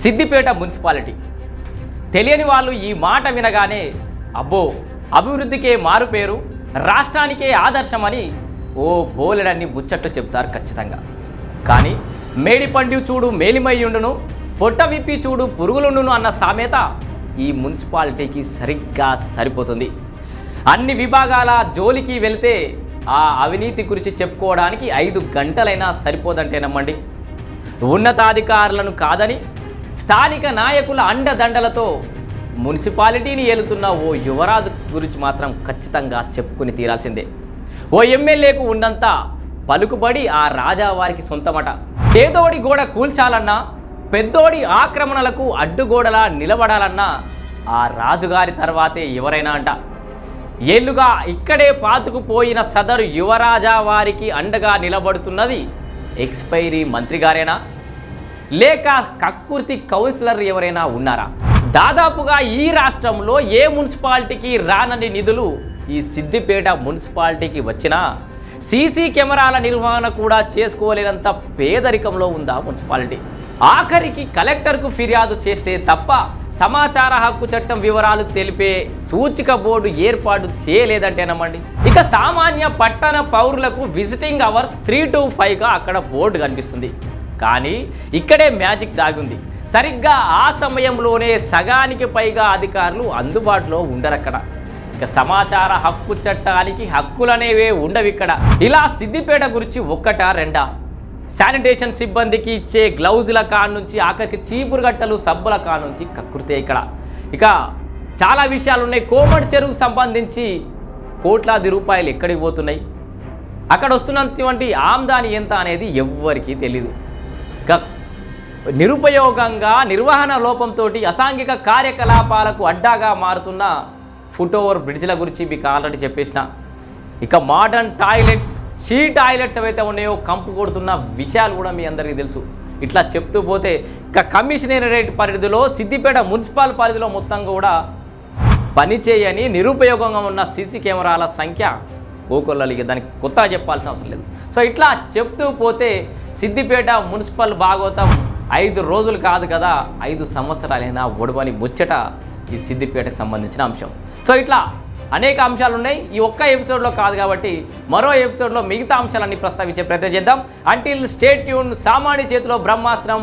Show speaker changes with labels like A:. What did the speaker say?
A: Siddipet municipality. తెలియని వాళ్ళు ఈ మాట వినగానే అబ్బో అభివృద్ధికే మారు పేరు రాష్ట్రానికే ఆదర్శమని ఓ బోలెడన్ని బుచ్చట్లు చెప్తారు ఖచ్చితంగా. కానీ మేడిపండి చూడు మేలిమయ్యుండును పొట్ట విప్పి చూడు పురుగులుండును అన్న సామెత ఈ మున్సిపాలిటీకి సరిగ్గా సరిపోతుంది. అన్ని విభాగాల జోలికి వెళితే ఆ అవినీతి గురించి చెప్పుకోవడానికి ఐదు గంటలైనా సరిపోదంటే నమ్మండి. ఉన్నతాధికారులను కాదని స్థానిక నాయకుల అండదండలతో మున్సిపాలిటీని ఏలుతున్న ఓ యువరాజు గురించి మాత్రం ఖచ్చితంగా చెప్పుకుని తీరాల్సిందే. ఓ ఎమ్మెల్యేకు ఉన్నంత పలుకుబడి ఆ రాజావారికి సొంతమట. పేదోడి గోడ కూల్చాలన్నా పెద్దోడి ఆక్రమణలకు అడ్డుగోడలా నిలబడాలన్నా ఆ రాజుగారి తర్వాతే ఎవరైనా అంట. ఏళ్ళుగా ఇక్కడే పాతుకుపోయిన సదరు యువరాజా వారికి అండగా నిలబడుతున్నది ఎక్స్పైరీ మంత్రి గారేనా? లేక కక్కుర్తి కౌన్సిలర్ ఎవరైనా ఉన్నారా? దాదాపుగా ఈ రాష్ట్రంలో ఏ మున్సిపాలిటీకి రానని నిధులు ఈ సిద్దిపేట మున్సిపాలిటీకి వచ్చినా సీసీ కెమెరాల నిర్వహణ కూడా చేసుకోలేనంత పేదరికంలో ఉందా మున్సిపాలిటీ? ఆఖరికి కలెక్టర్కు ఫిర్యాదు చేస్తే తప్ప సమాచార హక్కు చట్టం వివరాలు తెలిపే సూచిక బోర్డు ఏర్పాటు చేయలేదంటేనమ్మండి ఇక సామాన్య పట్టణ పౌరులకు విజిటింగ్ అవర్స్ త్రీ టు ఫైవ్గా అక్కడ బోర్డు కనిపిస్తుంది. కానీ ఇక్కడే మ్యాజిక్ దాగుంది. సరిగ్గా ఆ సమయంలోనే సగానికి పైగా అధికారులు అందుబాటులో ఉండరక్కడ. ఇక సమాచార హక్కు చట్టానికి హక్కులనేవే ఉండవు ఇక్కడ. ఇలా సిద్దిపేట గురించి ఒక్కటా రెండా? శానిటేషన్ సిబ్బందికి ఇచ్చే గ్లౌజుల కాడ నుంచి ఆఖరికి చీపురు గట్టలు సబ్బుల కాడ నుంచి కక్కుర్తే ఇక్కడ. ఇక చాలా విషయాలు ఉన్నాయి కోమటి చెరువుకు సంబంధించి కోట్లాది రూపాయలు ఎక్కడికి పోతున్నాయి? అక్కడ వస్తున్నటువంటి ఆమ్దాని ఎంత అనేది ఎవ్వరికీ తెలియదు నిరుపయోగంగా నిర్వహణ లోపంతో అసాంఘిక కార్యకలాపాలకు అడ్డాగా మారుతున్న ఫుట్ ఓవర్ బ్రిడ్జ్ల గురించి మీకు ఆల్రెడీ చెప్పేసిన. ఇక మోడర్న్ టాయిలెట్స్ షీ టాయిలెట్స్ ఏవైతే ఉన్నాయో కంపు కొడుతున్న విషయాలు కూడా మీ అందరికీ తెలుసు. ఇట్లా చెప్తూ పోతే ఇక కమిషనరేట్ పరిధిలో సిద్దిపేట మున్సిపల్ పరిధిలో మొత్తం కూడా పనిచేయని నిరుపయోగంగా ఉన్న సీసీ కెమెరాల సంఖ్య కోకొల్లలిగి దానికి కొత్తగా చెప్పాల్సిన అవసరం లేదు. సో ఇట్లా చెప్తూ పోతే సిద్దిపేట మున్సిపల్ భాగవతం ఐదు రోజులు కాదు కదా ఐదు సంవత్సరాలైనా ఒడవని ముచ్చట ఈ సిద్దిపేటకు సంబంధించిన అంశం. సో ఇట్లా అనేక అంశాలు ఉన్నాయి. ఈ ఒక్క ఎపిసోడ్లో కాదు కాబట్టి మరో ఎపిసోడ్లో మిగతా అంశాలన్నీ ప్రస్తావించే ప్రయత్నం చేద్దాం. అంటిల్ స్టేట్ ట్యూన్ సామాన్య చేతిలో బ్రహ్మాస్త్రం